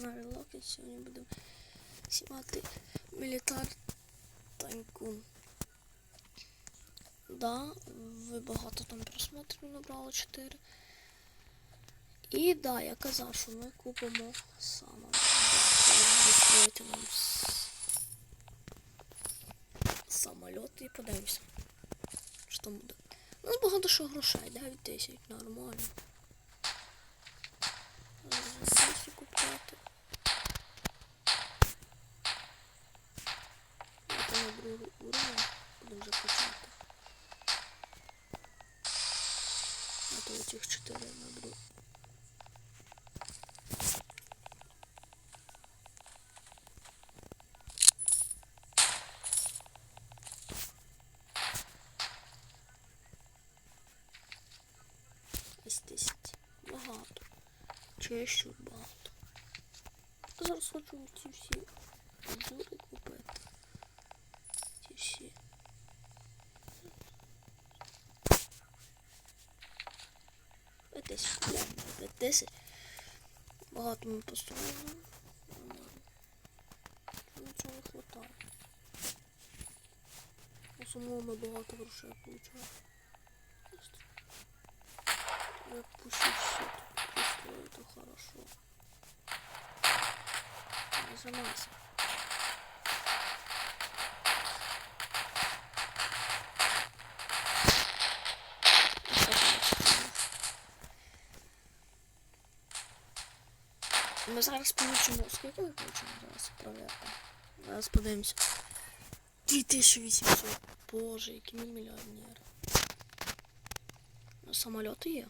каналі Локет. Сьогодні будемо знімати мілітар Танькун. Да, ви багато там просмотрів набрало 4. І да, я казав, що ми купимо саме. Самоліт і подивимося, що там буде. У нас багато що грошей, 9 тисяч, нормально. Сесі купляти. Це на другий уровень будемо вже почати. А то цих 4 на другий. Ось 10. Багато. Чересчур багато. Зараз хочу ці всі обзори купити. Ці всі. Тисяч, глянь, п'ять тисяч. Багато ми построїли. Нічого не хватає. У самому ми багато грошей получаємо. Я пущу все тут пристрою, это хорошо. Нажимайся. Ми зараз получимо. Скільки ми получимо зараз проверка? Зараз подивимося. 2800. Боже, які ми мільйонери. Ну, самоліти є.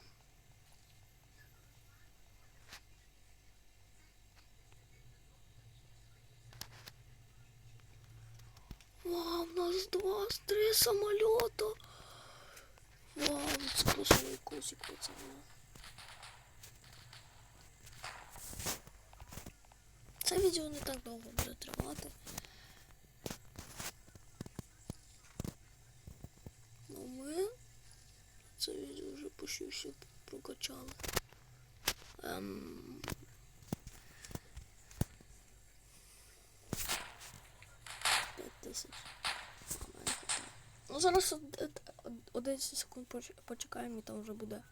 Вау, у нас два, три самолета. Вау, це просто косик пацаны. Це відео не так довго буде тривати. Ну ми це відео вже все прокачали. Ем... Ну зараз од- од- од- 11 секунд почекаємо і там вже буде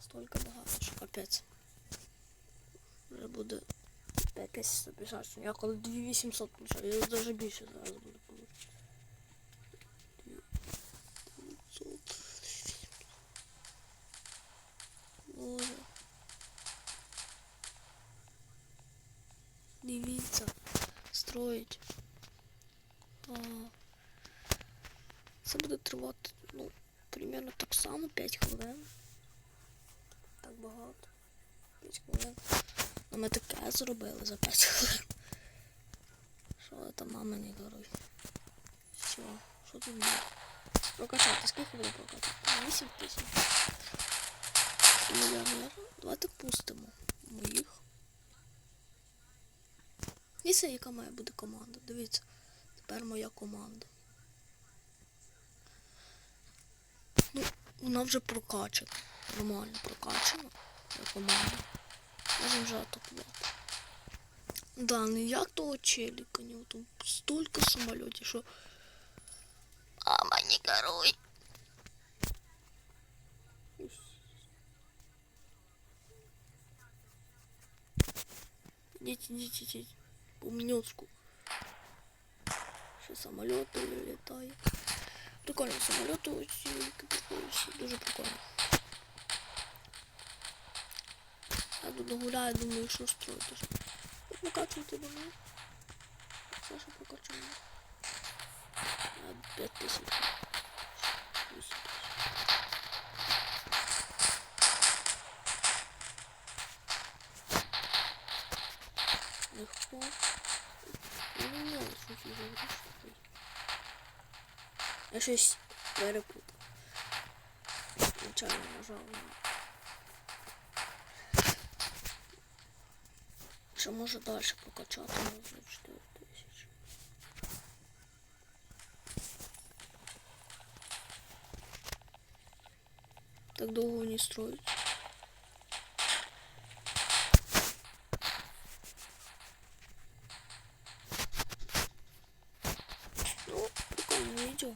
стільки багато, що капець. Вже буде 5 тисяч забіжать. Я коли 2800 получаю, я навіть більше зараз буду получати. 900. Боже. Дивіться, строїть. А, це ну, примерно так само 5 хвилин. Так багато. 5 хвилин. Ми таке зробили за 5 хвилин. Що там мама не горить? Все, що тут буде? Прокачати, скільки буде прокачати? 8 тисяч. Мільйонер. Давайте пустимо моїх. І це яка має бути команда. Дивіться, тепер моя команда. Ну, вона вже прокачана. Нормально прокачана. Ця команда. Можемо вже атакувати. Да, ну як того челіка, у нього там стільки самольотів, що... Мама, не коруй. Идите, идите, идите. Умнёчку. Ще самоліти літає. Прикольно, самоліти оці прикольні, дуже прикольно. Я тут гуляю, думаю, що строїти. Покачувати до мене. Саша покачує. На 5 тисяч. Легко. Ну, не знаю, що це за. Я щось перепутав. Нечайно нажав на Ще можу далі прокачати Так долго не строить. Ну, прикольно видео?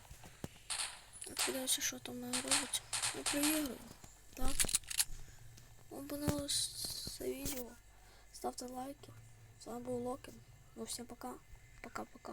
А Откидаюся, що там має робити. Ну, приіграю, так? Вам понравилось це відео. Ставте лайки. С вами был Локин. Ну всем пока. Пока-пока.